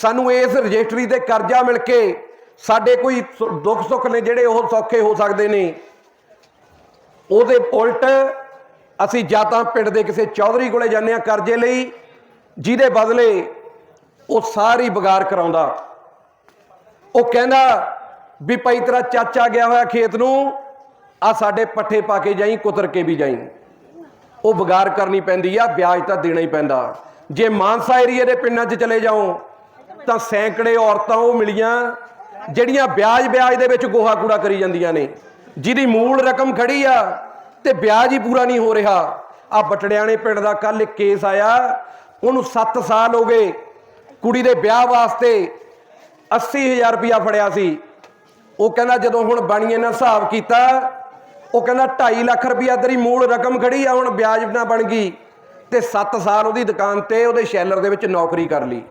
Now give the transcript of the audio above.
ਸਾਨੂੰ ਇਸ ਰਜਿਸਟਰੀ ਤੇ ਕਰਜ਼ਾ ਮਿਲ ਕੇ ਸਾਡੇ ਕੋਈ ਸੁ- ਦੁੱਖ ਸੁੱਖ ਨੇ ਜਿਹੜੇ ਉਹ ਸੌਖੇ ਹੋ ਸਕਦੇ ਨੇ। ਉਹਦੇ ਉਲਟ ਅਸੀਂ ਜਾਂ ਤਾਂ ਪਿੰਡ ਦੇ ਕਿਸੇ ਚੌਧਰੀ ਕੋਲੇ ਜਾਂਦੇ ਆ ਕਰਜ਼ੇ ਲਈ, ਜਿਹਦੇ ਬਦਲੇ ਉਹ ਸਾਰੀ ਬਗਾਰ ਕਰਾਉਂਦਾ। ਉਹ ਕਹਿੰਦਾ ਵੀ ਭਾਈ ਤੇਰਾ ਚਾਚਾ ਗਿਆ ਹੋਇਆ ਖੇਤ ਨੂੰ, ਆ ਸਾਡੇ ਪੱਠੇ ਪਾ ਕੇ ਜਾਈ, ਕੁਤਰ ਕੇ ਵੀ ਜਾਈ। ਉਹ ਬਗਾਰ ਕਰਨੀ ਪੈਂਦੀ ਆ, ਵਿਆਜ ਤਾਂ ਦੇਣਾ ਹੀ ਪੈਂਦਾ। ਜੇ ਮਾਨਸਾ ਏਰੀਏ ਦੇ ਪਿੰਡਾਂ 'ਚ ਚਲੇ ਜਾਓ ਤਾਂ ਸੈਂਕੜੇ ਔਰਤਾਂ ਉਹ ਮਿਲੀਆਂ, ਜਿਹੜੀਆਂ ਵਿਆਜ ਵਿਆਜ ਦੇ ਵਿੱਚ ਗੋਹਾ ਕੂੜਾ ਕਰੀ ਜਾਂਦੀਆਂ ਨੇ। ਜਿਹਦੀ ਮੂਲ ਰਕਮ ਖੜੀ ਆ ਤੇ ਵਿਆਜ ਹੀ ਪੂਰਾ ਨਹੀਂ ਹੋ ਰਿਹਾ। ਆ ਬਟੜਿਆਣੇ ਪਿੰਡ ਦਾ ਕੱਲ ਇੱਕ ਕੇਸ ਆਇਆ, ਉਹਨੂੰ 7 ਸਾਲ ਹੋ ਗਏ। ਕੁੜੀ ਦੇ ਵਿਆਹ ਵਾਸਤੇ 80000 ਰੁਪਇਆ ਫੜਿਆ ਸੀ। ਉਹ ਕਹਿੰਦਾ ਜਦੋਂ ਹੁਣ ਬਣੀਏ ਨਾ ਹਿਸਾਬ ਕੀਤਾ, ਉਹ ਕਹਿੰਦਾ 2.5 ਲੱਖ ਰੁਪਇਆ ਤੇਰੀ ਮੂਲ ਰਕਮ ਖੜੀ ਆ, ਹੁਣ ਵਿਆਜ ਨਾ ਬਣ ਗਈ। ਤੇ 7 ਸਾਲ ਉਹਦੀ ਦੁਕਾਨ ਤੇ ਉਹਦੇ ਸ਼ੈਲਰ ਦੇ ਵਿੱਚ ਨੌਕਰੀ ਕਰ ਲਈ।